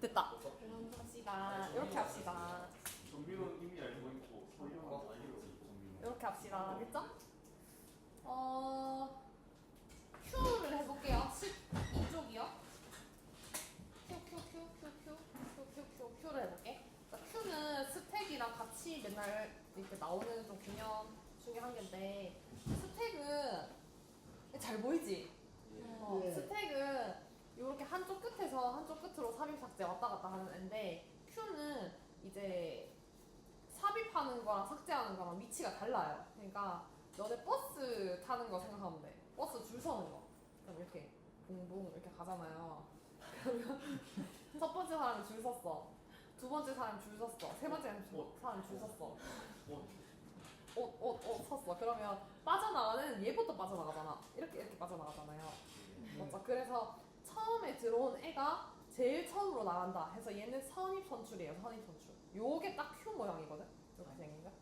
됐다. 그럼 합시다. 이렇게 합시다. 정민은 이미 알고 있고 서희는 알고 정민은. 이렇게 합시다. 알겠죠? 어, Q를 해볼게요. 12쪽이요. Q, Q, Q, Q, Q, Q, Q, Q, Q를 해볼게. 자, Q는 스택이랑 같이 맨날 이렇게 나오는 좀 개념 중에 한 개인데, 스택은 잘 보이지? 어, 예. 스택은 이렇게 한쪽 끝에서 한쪽 끝으로 삽입 삭제 왔다 갔다 하는 애인데 Q는 이제 삽입하는 거랑 삭제하는 거랑 위치가 달라요. 그러니까 너네 버스 타는 거 생각하면 돼. 버스 줄 서는 거. 그럼 이렇게 붕붕 이렇게 가잖아요. 그러면 첫 번째 사람이 줄 섰어. 두 번째 사람이 줄 섰어. 세 번째 어. 사람이 줄 섰어. 어, 옷, 옷, 옷 섰어. 그러면 빠져나가는 얘부터 빠져나가잖아. 이렇게 이렇게 빠져나가잖아요. 맞죠? 그래서 처음에 들어온 애가 제일 처음으로 나간다 해서 얘는 선입 선출이에요. 선입 선출. 요게 딱 Q 모양이거든. 이렇게 생긴 거.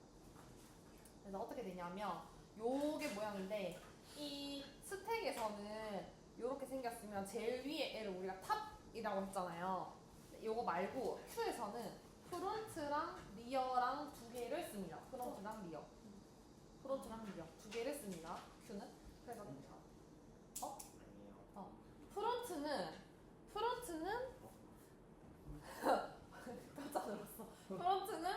그래서 어떻게 되냐면 요게 모양인데 이 스택에서는 요렇게 생겼으면 제일 위에 애를 우리가 탑이라고 했잖아요. 요거 말고 Q에서는 프론트랑 리어랑 두 개를 씁니다. 프론트랑 리어. 프론트랑 리어 두 개를 씁니다. Q는 그래서 어? 아니에요. 어, 프론트는 프론트는 깜짝 놀랐어. 프론트는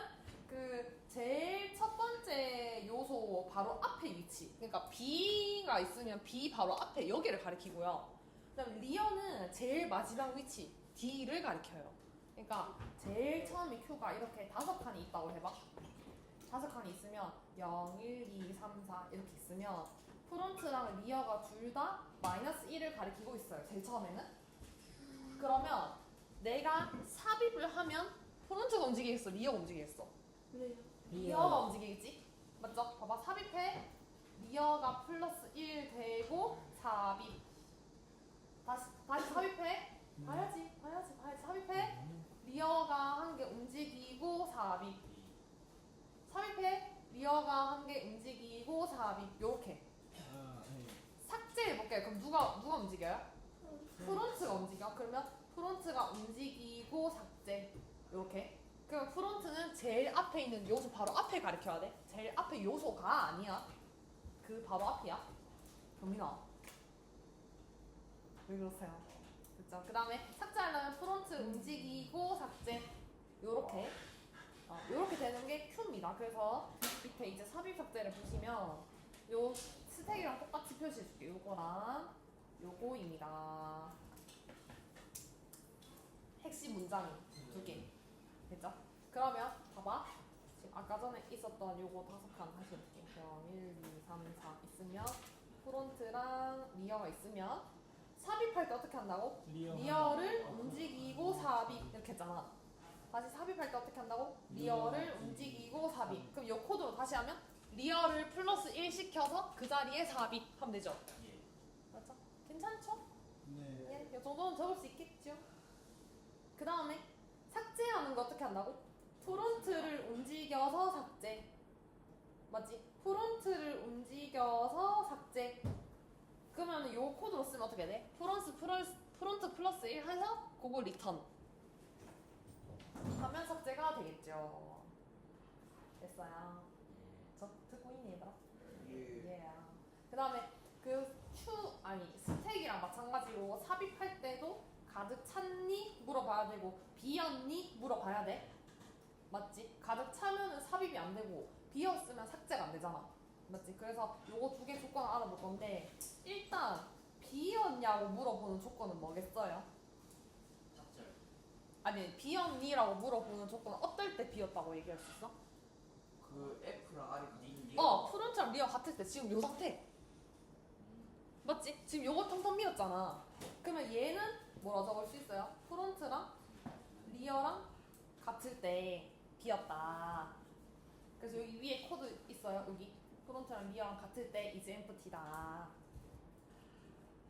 그 제일 첫 번째 요소 바로 앞에 위치. 그러니까 B가 있으면 B 바로 앞에 여기를 가리키고요. 그다음 리어는 제일 마지막 위치 D를 가리켜요. 그러니까 제일 처음에 Q가 이렇게 다섯 칸이 있다고 해봐. 다섯 칸이 있으면 0, 1, 2, 3, 4 이렇게 있으면 프론트랑 리어가 둘 다 마이너스 1을 가리키고 있어요. 제일 처음에는. 그러면 내가 삽입을 하면 프론트가 움직이겠어? 리어가 움직이겠어? 리어가 움직이겠지? 플러스 1 되고 삽입 다시 다시 삽입해? 음. 봐야지 봐야지 봐야지. 삽입해? 음. 리어가 한 개 움직이고 삽입 삽입해? 리어가 한 개 움직이고 삽입 요렇게. 삭제해 볼게요 그럼 누가 누가 움직여요? 프론트가 움직여? 그러면 프론트가 움직이고 삭제. 요렇게. 그럼 프론트는 제일 앞에 있는 요소 바로 앞에 가리켜야 돼? 제일 앞에 요소가 아니야. 그 바로 앞이야. 경민아. 왜 그러세요? 그죠? 그 다음에 삭제하려면 프론트 움직이고 삭제. 요렇게. 어, 요렇게 되는 게 Q입니다. 그래서 밑에 이제 삽입 삭제를 보시면 요 스택이랑 똑같이 표시해줄게. 요거랑 요거입니다. 핵심 문장이 두 개. 됐죠? 그러면 봐봐. 지금 아까 전에 있었던 요거 다섯 칸 다시 볼게요. 그럼 1, 2, 3, 4 있으면 프론트랑 리어가 있으면 삽입할 때 어떻게 한다고? 리어 리어 를 움직이고 삽입 이렇게 했잖아. 다시 삽입할 때 어떻게 한다고? 리어를 움직이고 삽입. 그럼 요 코드로 다시 하면 리어를 플러스 1 시켜서 그 자리에 삽입 하면 되죠. 예. 맞죠? 괜찮죠? 네. 예, 이 정도는 적을 수 있겠죠. 그 다음에 삭제하는 거 어떻게 한다고? 프론트를 움직여서 삭제. 맞지? 프론트를 움직여서 삭제. 그러면 요 코드로 쓰면 어떻게 돼? 프론트 플러스, 프론트 플러스 1 해서 그거 리턴. 화면 삭제가 되겠죠. 됐어요. 저 듣고 있니 얘들아? 예. 그 다음에 그 추, 아니, 스택이랑 마찬가지로 삽입할 때도 가득 찼니? 물어봐야 되고, 비었니? 물어봐야 돼. 맞지? 가득 차면은 삽입이 안 되고, 비었으면 삭제가 안 되잖아. 맞지? 그래서 요거 두 개 조건 알아볼 건데, 일단, 비었냐고 물어보는 조건은 뭐겠어요? 삭제. 아니, 비었니라고 물어보는 조건은 어떨 때 비었다고 얘기할 수 있어? 그 F랑 R이 같은 어, 프론트랑 리어 같을 때 지금 요 상태. 맞지? 지금 요거 텅텅 비었잖아. 그러면 얘는 뭐라 적을 수 있어요? 프론트랑 리어랑 같을 때 비었다. 그래서 여기 위에 코드 있어요. 여기 프론트랑 리어랑 같을 때 이제 empty다.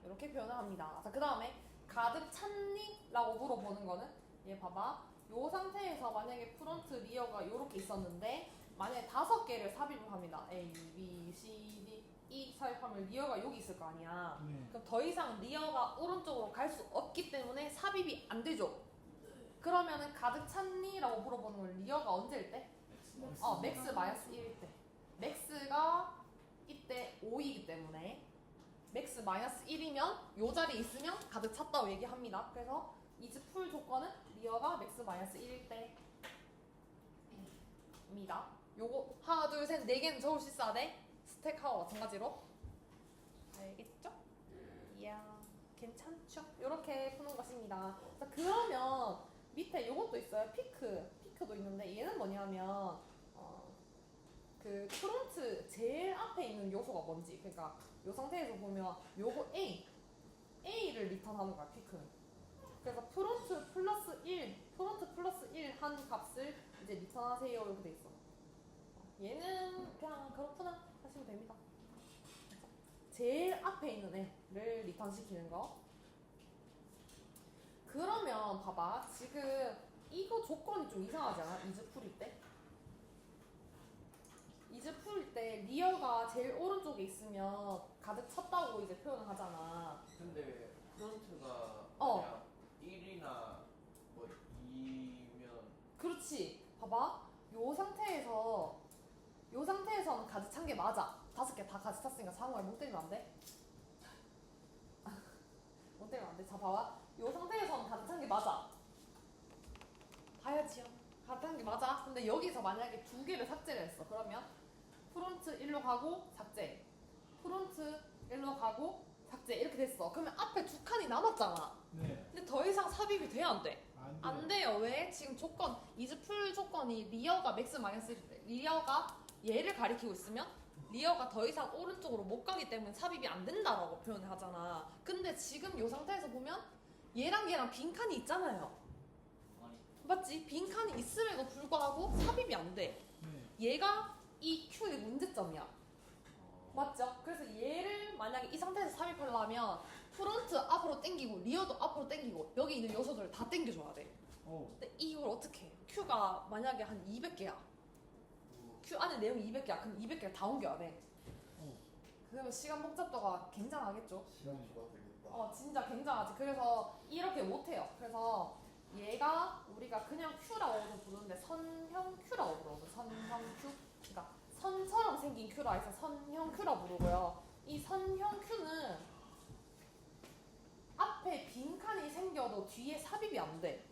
이렇게 표현을 합니다. 자, 그 다음에 가득 찼니? 라고 물어보는 거는 얘 봐봐. 요 상태에서 만약에 프론트 리어가 요렇게 있었는데 만약에 다섯 개를 삽입을 합니다. A, B, C, D, E 삽입하면 리어가 여기 있을 거 아니야. 네. 그럼 더 이상 리어가 오른쪽으로 갈 수 없기 때문에 삽입이 안 되죠. 그럼 가득 찼니?라고 물어보는 건 리어가 언제일 때? 어, 맥스 마이너스 1일 때. 맥스가 이때 5이기 때문에 맥스 마이너스 1이면 요 자리에 있으면 가득 찼다고 얘기합니다. 그래서 이즈 풀 조건은 리어가 맥스 마이너스 1일 때입니다. 요거 하나 둘 셋 네 개는 수 있어야 돼. 스택하고 마찬가지로. 알겠죠? 이야 괜찮죠? 이렇게 푸는 것입니다. 자, 그러면 밑에 요것도 있어요. 피크. 피크도 있는데 얘는 뭐냐면 어, 그 프론트 제일 앞에 있는 요소가 뭔지. 그러니까 요 상태에서 보면 요거 A A를 리턴하는 거야 피크는 그래서 프론트 플러스 1 프론트 플러스 1 한 값을 이제 리턴하세요 이렇게 돼 있어. 얘는 그냥 그렇구나 하시면 됩니다. 제일 앞에 있는 애를 리턴시키는 거. 그러면 봐봐. 지금 이거 조건이 좀 이상하지 않아? 이즈 풀일 때? 이즈 풀일 때 리어가 제일 오른쪽에 있으면 가득 찼다고 이제 표현을 하잖아. 근데 프론트가 어. 그냥 1이나 뭐 2면 그렇지. 봐봐. 요 상태에서 요 상태에서는 가득 찬 게 맞아. 다섯 개 다 가득 찼으니까 상호에 못 때리면 안 돼? 못 때리면 안 돼. 자 봐봐. 요 상태에서는 가득 찬 게 맞아. 봐야지요. 가득 찬 게 맞아. 근데 여기서 만약에 두 개를 삭제를 했어. 그러면 프론트 1로 가고 삭제. 프론트 1로 가고 삭제. 이렇게 됐어. 그러면 앞에 두 칸이 남았잖아. 네. 근데 더 이상 삽입이 돼야 안 돼? 안 돼요. 안 돼요. 왜? 지금 조건 이즈 풀 조건이 리어가 맥스 마이너스 때 리어가 얘를 가리키고 있으면 리어가 더 이상 오른쪽으로 못 가기 때문에 삽입이 안 된다라고 표현을 하잖아. 근데 지금 이 상태에서 보면 얘랑 얘랑 빈 칸이 있잖아요. 맞지? 빈 칸이 있음에도 불구하고 삽입이 안 돼. 네. 얘가 이 Q의 문제점이야. 맞죠? 그래서 얘를 만약에 이 상태에서 삽입하려면 프론트 앞으로 당기고 리어도 앞으로 당기고 여기 있는 요소들을 다 당겨줘야 돼. 어. 근데 이걸 어떻게 해? Q가 만약에 한 200개야. Q 안에 내용이 200개야. 그럼 200개를 다 옮겨야 돼. 어. 그러면 시간 복잡도가 굉장하겠죠? 시간 주가 되겠다. 어, 진짜 굉장하지. 그래서 이렇게 못해요. 그래서 얘가 우리가 그냥 Q라고도 부르는데 선형 Q라고 부르거든. 선형 Q. 선처럼 생긴 Q라 해서 선형 Q라 부르고요. 이 선형 Q는 앞에 빈칸이 생겨도 뒤에 삽입이 안 돼.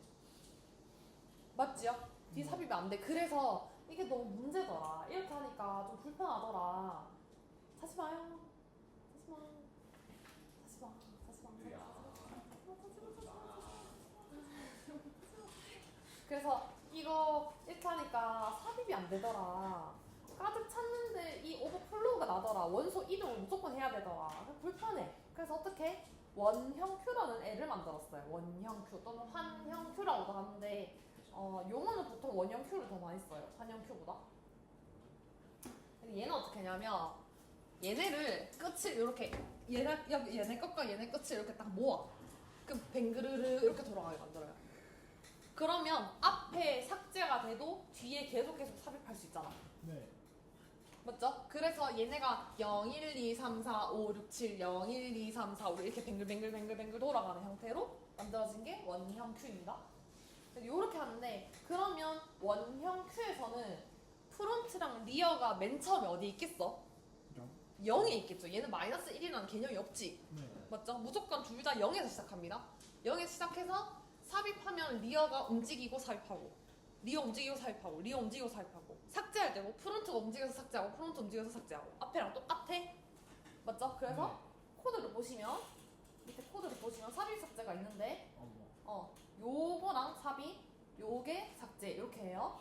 맞지요? 뒤에 음. 삽입이 안 돼. 그래서 이게 너무 문제더라. 이렇게 하니까 좀 불편하더라. 사지 마요. 사지 마. 사지 마. 사지 마. 사지 마. 그래서 이거 이렇게 하니까 삽입이 안 되더라. 가득 찼는데 이 오버플로우가 나더라. 원소 이동을 무조건 해야 되더라. 불편해. 그래서 어떻게? 원형 Q라는 애를 만들었어요. 원형 Q 또는 환형 Q라고도 하는데 어, 용어는 보통 원형 Q를 더 많이 써요. 환형 Q보다. 근데 얘는 어떻게 하냐면 얘네를 끝을 이렇게 얘네 얘네 끝과 얘네 끝을 이렇게 딱 모아. 그럼 뱅그르르 이렇게 돌아가게 만들어요. 그러면 앞에 삭제가 돼도 뒤에 계속 계속 삽입할 수 있잖아. 네. 맞죠? 그래서 얘네가 0, 1, 2, 3, 4, 5, 6, 7, 0, 1, 2, 3, 4, 5 이렇게 뱅글뱅글뱅글뱅글 돌아가는 형태로 만들어진 게 원형 Q입니다. 이렇게 하는데 그러면 원형 Q에서는 프론트랑 리어가 맨 처음에 어디 있겠어? 영. 0에 있겠죠. 얘는 마이너스 1이라는 개념이 없지. 네. 맞죠? 무조건 둘 다 0에서 시작합니다. 0에서 시작해서 삽입하면 리어가 움직이고 삽입하고 리어 움직이고 삽입하고 리어 움직이고 삽입하고 삭 제할 때도 프론트가 움직여서 삭제하고 프론트 움직여서 삭제하고 앞에랑 똑같아. 맞죠? 그래서 코드를 보시면 밑에 코드를 보시면 삽입 삭제가 있는데 어머. 어 요거랑 삽입 요게 삭제 이렇게 해요.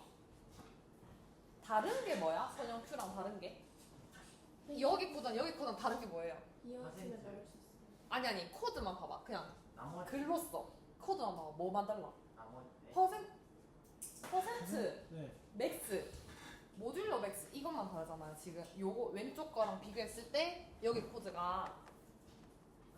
다른 게 뭐야? 선형 Q랑 다른 게? 여기 코드랑 여기 코드랑 다른 게 뭐예요? 이어지면 나올 수 있어요. 아니 아니 코드만 봐봐 그냥 나머지 글로 써 코드만 봐봐 뭐만 달라 나머지 퍼센트 퍼센트 네. 맥스 모듈러 맥스 이것만 다르잖아요 지금. 요거 왼쪽 거랑 비교했을 때 여기 코드가.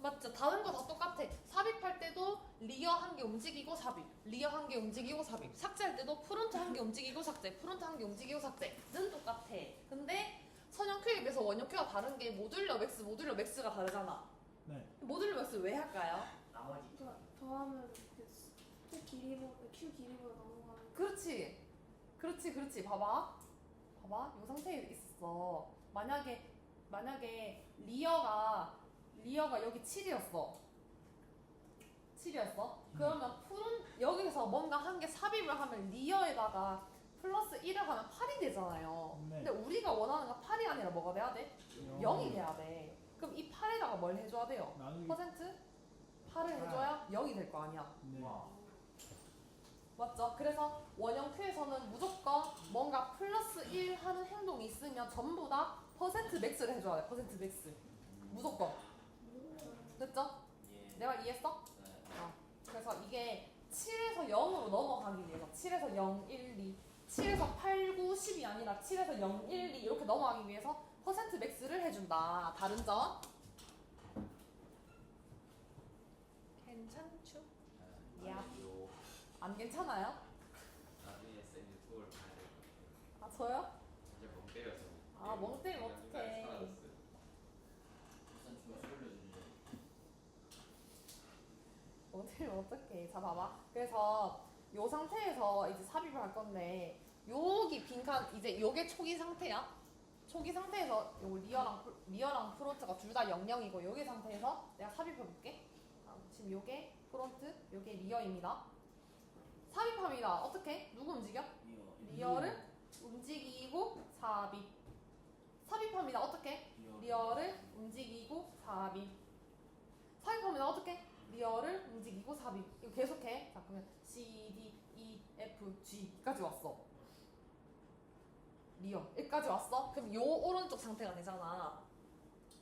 맞죠? 다른 거 다 똑같아. 삽입할 때도 리어 한 개 움직이고 삽입. 리어 한 개 움직이고 삽입. 삭제할 때도 프론트 한 개 움직이고 삭제. 프론트 한 개 움직이고 삭제는 똑같아. 근데 선형 큐에 비해서 원형 큐가 다른 게 모듈러 맥스 모듈러 맥스가 다르잖아. 네. 모듈러 맥스 왜 할까요? 나머지. 더, 더하면 이렇게 길이보다 Q 길이보다 넘어가는 그렇지. 그렇지, 그렇지. 봐봐. 봐봐. 이 상태에 있었어. 만약에, 만약에 리어가, 리어가 여기 7이었어. 7이었어? 그러면 푸른, 여기서 뭔가 한 개 삽입을 하면 리어에다가 플러스 1을 하면 8이 되잖아요. 네. 근데 우리가 원하는 건 8이 아니라 뭐가 돼야 돼? 0이 돼야 돼. 그럼 이 8에다가 뭘 해줘야 돼요? 나누기 퍼센트? 8을 해줘야 0이 될 거 아니야. 네. 맞죠? 그래서 원형 Q에서는 무조건 뭔가 플러스 1 하는 행동이 있으면 전부 다 퍼센트 맥스를 해줘야 돼. 퍼센트 맥스. 무조건. 됐죠? 예. 내가 이해했어? 네. 어. 그래서 이게 7에서 0으로 넘어가기 위해서 7에서 0, 1, 2, 7에서 8, 9, 10이 아니라 7에서 0, 1, 2 이렇게 넘어가기 위해서 퍼센트 맥스를 해준다. 다른 점? 괜찮죠? 야. 안 괜찮아요? 나중에 쌤이 그걸 봐야 될 것 같아요. 아 저요? 진짜 멍 때려서. 아, 멍 때리면 어떡해. 우선 주가 올려주는데 어떻게 어떻게 자 봐봐 그래서 요 상태에서 이제 삽입을 할 건데 여기 빈칸 이제 요게 초기 상태야 초기 상태에서 요 리어랑 리어랑 프론트가 둘 다 00이고 요게 상태에서 내가 삽입해 볼게 아, 지금 요게 프론트 요게 리어입니다 삽입합니다. 어떻게? 누구 움직여? 리어 리어를 움직이고 삽입. 삽입합니다. 어떻게? 리어를 움직이고 삽입. 삽입합니다. 어떻게? 리어를 움직이고 삽입. 이거 계속해. 자 그러면 C, D, E, F, G까지 왔어. 리어 여기까지 왔어? 그럼 요 오른쪽 상태가 되잖아.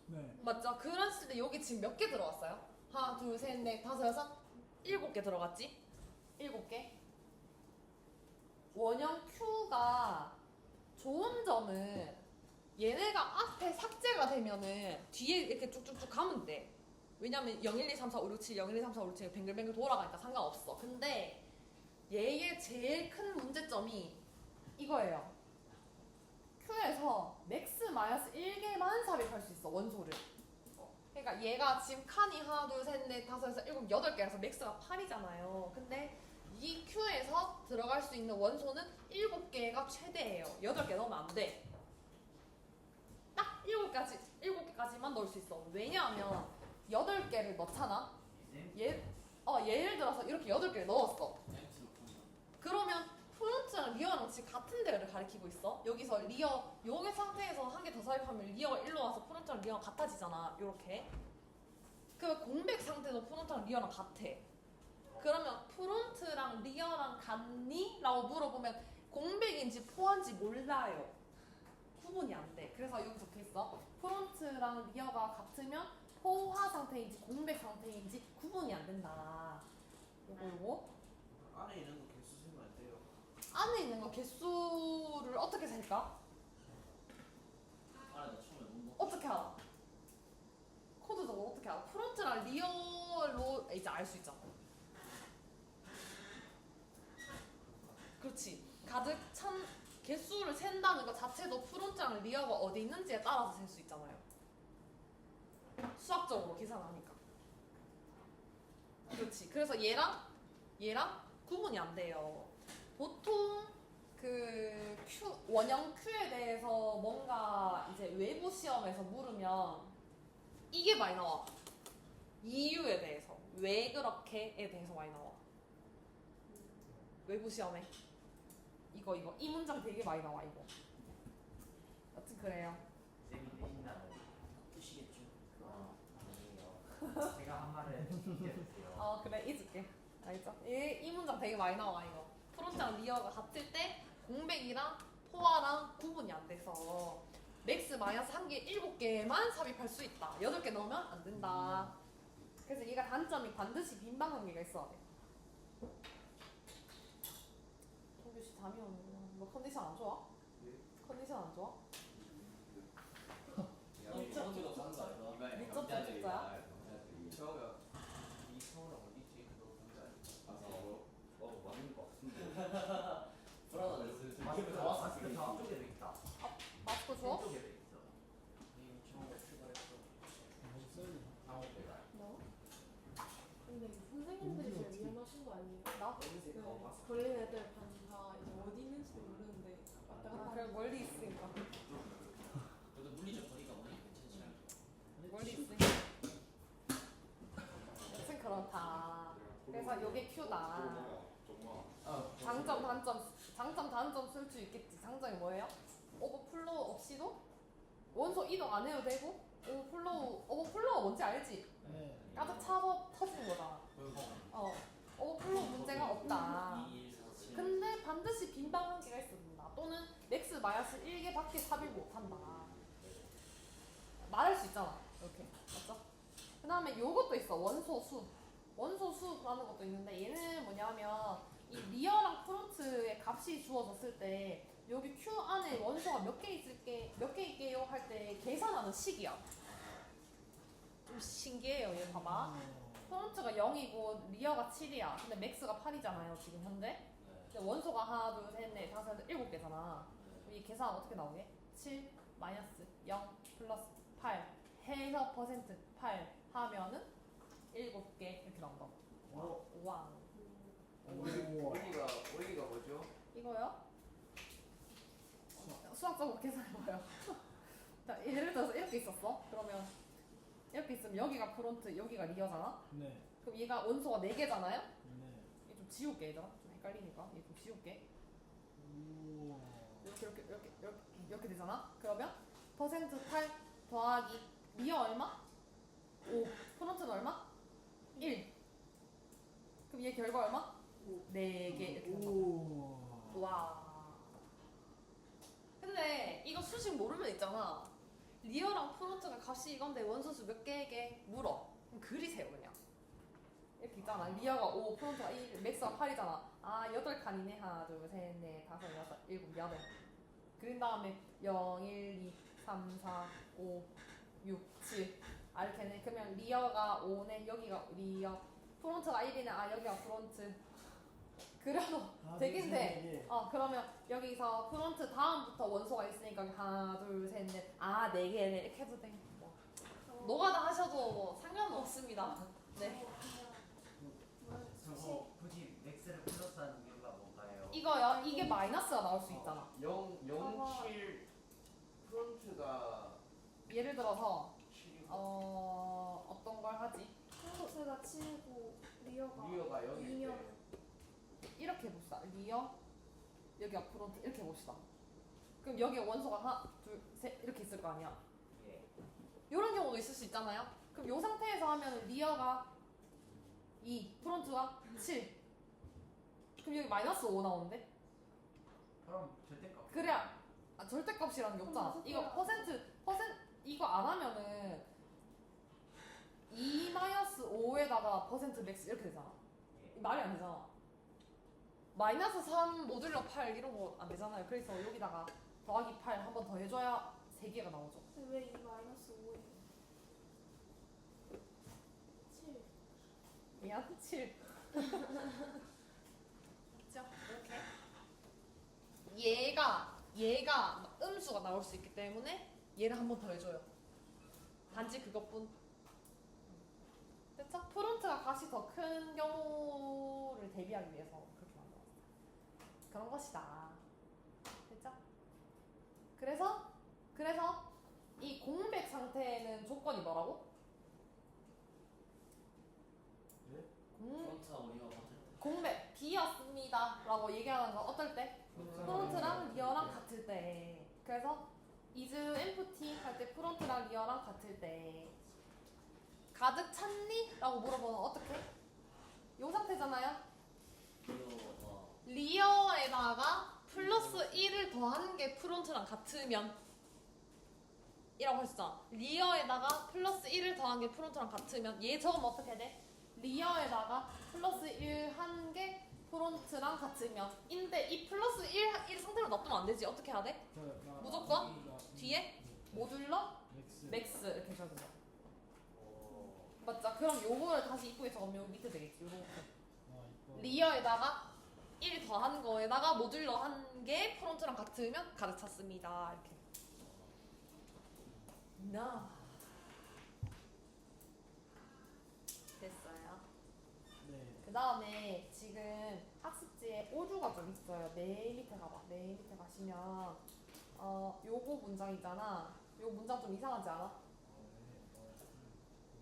네. 맞죠? 그랬을 때 여기 지금 몇 개 들어왔어요? 하나 둘 셋 넷 다섯 여섯 일곱 개 들어갔지? 일곱 개 원형 Q가 좋은 점은 얘네가 앞에 삭제가 되면은 뒤에 이렇게 쭉쭉쭉 가면 돼. 왜냐면 0, 1, 2, 3, 4, 5, 6, 7, 0, 1, 2, 3, 4, 5, 6, 7 뱅글뱅글 돌아가니까 상관없어. 근데 얘의 제일 큰 문제점이 이거예요. Q에서 맥스 마이너스 1개만 삽입할 수 있어, 원소를. 그러니까 얘가 지금 칸이 하나, 둘, 셋, 넷, 다섯, 여섯, 일곱, 여덟 개라서 맥스가 8이잖아요. 근데 이 Q에서 들어갈 수 있는 원소는 7개가 최대예요. 8개 넣으면 안 돼. 딱 7개까지, 7개까지만 넣을 수 있어. 왜냐하면 8개를 넣잖아. 얘, 어, 예를 들어서 이렇게 8개를 넣었어. 그러면 프론트랑 리어랑 지금 같은 데를 가리키고 있어. 여기서 리어, 요게 상태에서 한 개 더 삽입하면 리어가 1로 와서 프론트랑 리어가 같아지잖아. 요렇게. 그 공백 상태도 프론트랑 리어랑 같아. 그러면 프론트랑 리어랑 같니? 라고 물어보면 공백인지 포한지 몰라요. 구분이 안 돼. 그래서 여기 적혀 있어. 프론트랑 리어가 같으면 포화 상태인지 공백 상태인지 구분이 안 된다. 요거 요거. 안에 있는 거 개수 세면 안 돼요. 안에 있는 거 개수를 어떻게 셀까? 못 어떻게 알아? 코드적으로 어떻게 알아? 프론트랑 리어로 이제 알 수 있잖아. 그렇지. 가득 찬 개수를 센다는 것 자체도 프론트랑 리어가 어디 있는지에 따라서 셀 수 있잖아요. 수학적으로 계산하니까. 그렇지. 그래서 얘랑 얘랑 구분이 안 돼요. 보통 그 Q, 원형 Q에 대해서 뭔가 이제 외부 시험에서 물으면 이게 많이 나와. 이유에 대해서. 왜 그렇게에 대해서 많이 나와. 외부 시험에. 이거, 이거. 이 문장 되게 많이 나와, 이거. 여튼 그래요. 쌤이 내신다고. 푸시겠죠 아, 아니에요. 제가 한 말을 잊어주세요. 어, 그래. 잊을게. 알죠? 이, 이 문장 되게 많이 나와, 이거. 프론트랑 리어가 같을 때 공백이랑 포화랑 구분이 안 돼서 맥스 마이너스 한 개, 일곱 개만 삽입할 수 있다. 여덟 개 넣으면 안 된다. 그래서 얘가 단점이 반드시 빈방 관계가 있어야 돼. 잠이 오는구나. 너 컨디션 안 좋아? 컨디션 안 좋아? 미적 기록한다 이거 이번에 미적 경자들이 기록자야? 나와요, 경자들이. 저가 이 서울 어디지? 그거 본거 아니야? 가서 어 맞는 거 같은데. 불안하네 마스크 다 마스크 다 쪽에도 있다. 마스크 줘? 쪽에도 있어. 이 처음에 출발했어 없어요. 상호배가. 너? 근데 선생님들이 제일 위험하신 거 아니에요? 나? 여기서 봤어. 걸린 애들 반 다 이제 어디 있는지도 모르는데 왔다 아, 갔다 그래 멀리 있으니까. 그래도 물리적 거리가 많이 괜찮지 않을까? 멀리 있으니까. 여튼 그렇다. Q다. 어, 장점 단점 장점 단점 쓸 수 있겠지 장점이 뭐예요? 오버플로우 없이도 원소 이동 안 해도 되고 오버플로우 오버플로우가 뭔지 알지? 네. 가득 차서 터지는 거잖아 어 오버플로우 문제가 없다 2, 1, 4, 7 근데 반드시 빈방 한계가 있어야 또는 맥스 마이너스 1개 밖에 삽입 못 한다 말할 수 있잖아 이렇게 맞죠? 그 다음에 요것도 있어 원소 수 원소수라는 것도 있는데 얘는 뭐냐면 이 리어랑 프론트의 값이 주어졌을 때 여기 Q 안에 원소가 몇 개 있을게 몇 개 있게요 할 때 계산하는 식이야 좀 신기해요 얘 봐봐 프론트가 0이고 리어가 7이야 근데 맥스가 8이잖아요 지금 현재 네. 근데 원소가 하나 둘셋넷 다섯 일곱 개잖아 이 계산 어떻게 나오게? 7 마이너스 0 플러스 8 해서 퍼센트 8 하면은 7개 이렇게 나온다고 어? 왕 오. 원리가 원리가 뭐죠? 이거요? 수학적으로 계산해봐요 자 예를 들어서 이렇게 있었어 그러면 이렇게 있으면 여기가 프론트 여기가 리어잖아 네. 그럼 얘가 원소가 4개잖아요 네. 얘좀 지울게 얘들아 좀 헷갈리니까 얘 좀 지울게 우와. 이렇게 이렇게 이렇게 이렇게, 이렇게 되잖아. 그러면 퍼센트 8 더하기 리어 얼마? 5 프론트는 얼마? 1 그럼 얘 결과 얼마? 4개 이렇게 된다. 우와. 와. 근데 이거 수식 모르면 있잖아. 리어랑 프론트가 값이 이건데 원소수 몇 개에게 물어? 그럼 그리세요 그냥. 이렇게 있잖아. 리어가 5 프론트가 1 맥스가 8이잖아. 아 8칸이네. 하나 둘 셋 넷 다섯 여섯 일곱 여덟. 그린 다음에 0 1 2 3 4 5 6 7 아 이렇게 네 그러면 리어가 5네 여기가 리어 프론트가 1이네 아 여기가 프론트 그래도 하나, 되긴 둘, 돼. 셋, 넷. 어 그러면 여기서 프론트 다음부터 원소가 있으니까 하나 둘 셋 넷 아 네 개네 이렇게 해도 돼. 뭐. 노가다 하셔도 뭐 상관없습니다. 네. 저거 굳이 맥스를 플러스하는 이유가 뭔가요? 이거요. 이게 마이너스가 나올 수 있잖아. 0 0 7 프론트가 예를 들어서 7이고 어 어떤 걸 하지? 프로세가 7이고 리어가 리어가 0일 때 이면 이렇게 해봅시다. 리어 여기가 프론트 이렇게 해봅시다. 그럼 여기 원소가 하나 둘 셋 이렇게 있을 거 아니야. 예. 이런 경우도 있을 수 있잖아요. 그럼 이 상태에서 하면 리어가 2, 프론트가 7. 그럼 여기 마이너스 5 나오는데? 그럼 절대값. 그래야 아, 절대값이라는 게 없잖아. 그럼 이거 퍼센트 퍼센트 이거 안 하면은 2 5에다가 퍼센트 맥스 이렇게 되잖아. 예. 말이 안 되잖아. 마이너스 3 모듈러 8 이런 거 안 되잖아요. 그래서 여기다가 더하기 8 한 번 더 해줘야 3개가 나오죠. 왜 이 마이너스 5예요? 7 미안 7 그죠? 이렇게 얘가 얘가 음수가 나올 수 있기 때문에 얘를 한 번 더 해줘요 단지 그것뿐 됐죠? 프론트가 값이 더 큰 경우를 대비하기 위해서 그렇게 만들었어요 그런 것이다 됐죠? 그래서 그래서 이 공백 상태에는 조건이 뭐라고? 네? 공, 프론트와 우리가 같을 때 공백 B였습니다 라고 얘기하는 건 어떨 때? 프론트랑 리어랑 같을 때 그래서 is empty 할때 프론트랑 리어랑 같을 때 가득 찼니? 라고 물어보면 어떻게? 요 상태잖아요 리어가 리어에다가 플러스 1을 더하는 게 프론트랑 같으면 이라고 했었잖아 리어에다가 플러스 1을 더한 게 프론트랑 같으면 얘 적으면 어떻게 돼? 리어에다가 플러스 1 한 게 프론트랑 같으면 인데 이 플러스 1, 1 상태로 놔두면 안 되지 어떻게 해야 돼? 무조건? 뒤에? 모듈러 맥스. 이렇게 오. 맞죠? 그럼 요거를 다시 이쁘게 적으면 여기 밑에 되겠지 요렇게 아, 이거. 리어에다가 1 더한 거에다가 모듈러 한게 프론트랑 같으면 가득 찼습니다. 이렇게. 나 됐어요. 네. 그 다음에 지금 학습지에 오류가 좀 있어요. 맨 밑에 가봐. 맨 밑에 가시면 어 요거 문장 있잖아. 요 문장 좀 이상하지 않아?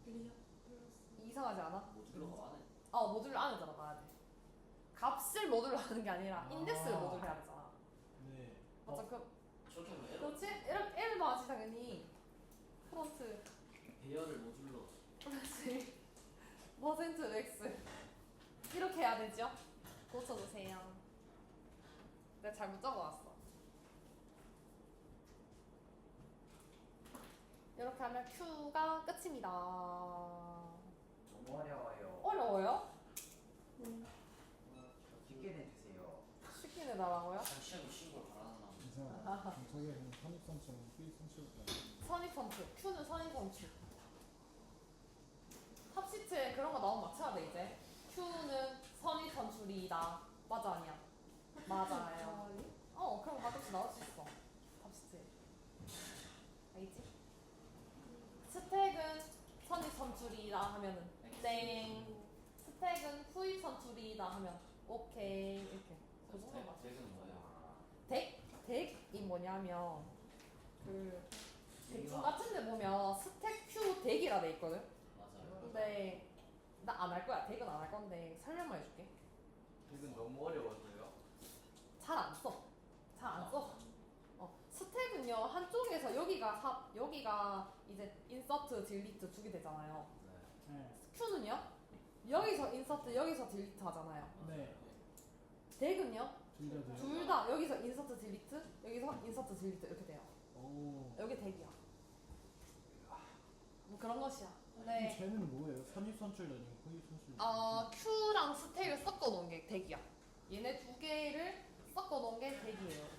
리어 이상하지 않아? 모듈러가 많은. 어 모듈 안에 들어가야 돼. 값을 모듈로 하는 게 아니라 아. 인덱스를 모듈 해야 되잖아. 네. 맞아 그 저렇게 하면 에러. 그렇지? 이렇게 L도 하지 당연히. 프론트 배열을 모듈러. 그렇지. 퍼센트 X 이렇게 해야 되죠? 고쳐주세요. 내가 잘못 적어놨어. 이렇게 하면 Q가 끝입니다. 어려워요. 어려워요? 쉽게 내주세요. 쉽게 내달라고요? 잠시하고 신고를 바라나. 이상. 저게 그냥 선입선처럼 수입 선출까. 선입선출. Q는 선입선출. 탑시트에 그런 거 나오면 맞춰야 돼 이제. Q는 선입선출이다. 맞아 아니야? 맞아요. 어 그럼 가끔씩 나올 수 있어. 탑시트에. 알겠지? 스택은 선입선출이다 하면은 땡. 스택은 후입선출이다 하면 오케이 이렇게. 그 정도. 덱은 뭐예요? 덱? 덱이 뭐냐면 그 대충 같은 데 보면 스택 큐 덱이라 돼 있거든? 맞아요. 근데 나 안 할 거야 덱은 안 할 건데 설명만 해줄게 이건 너무 어려워서요. 잘 안 써. 잘 안 써. 어, 스택은요 한쪽에서 여기가 삽 여기가 이제 인서트 딜리트 두 개 되잖아요 네. 큐는요 여기서 인서트 여기서 딜리트 하잖아요 네. 덱은요 둘다 돼요? 둘 다 여기서 인서트 딜리트 여기서 인서트 딜리트 이렇게 돼요 오. 여기 덱이야 뭐 그런 것이야 그럼 근데 쟤는 뭐예요? 선입선출 아니고 후입선출? 어, Q랑 스택을 섞어 놓은 게 덱이야. 얘네 두 개를 섞어 놓은 게 덱이에요. 이렇게.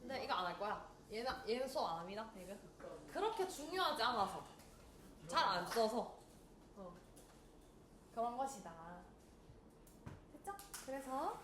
근데 이거 안 할 거야. 얘는 얘는 수업 안 합니다. 덱은. 그렇게 중요하지 않아서. 잘 안 써서. 어. 그런 것이다. 됐죠? 그래서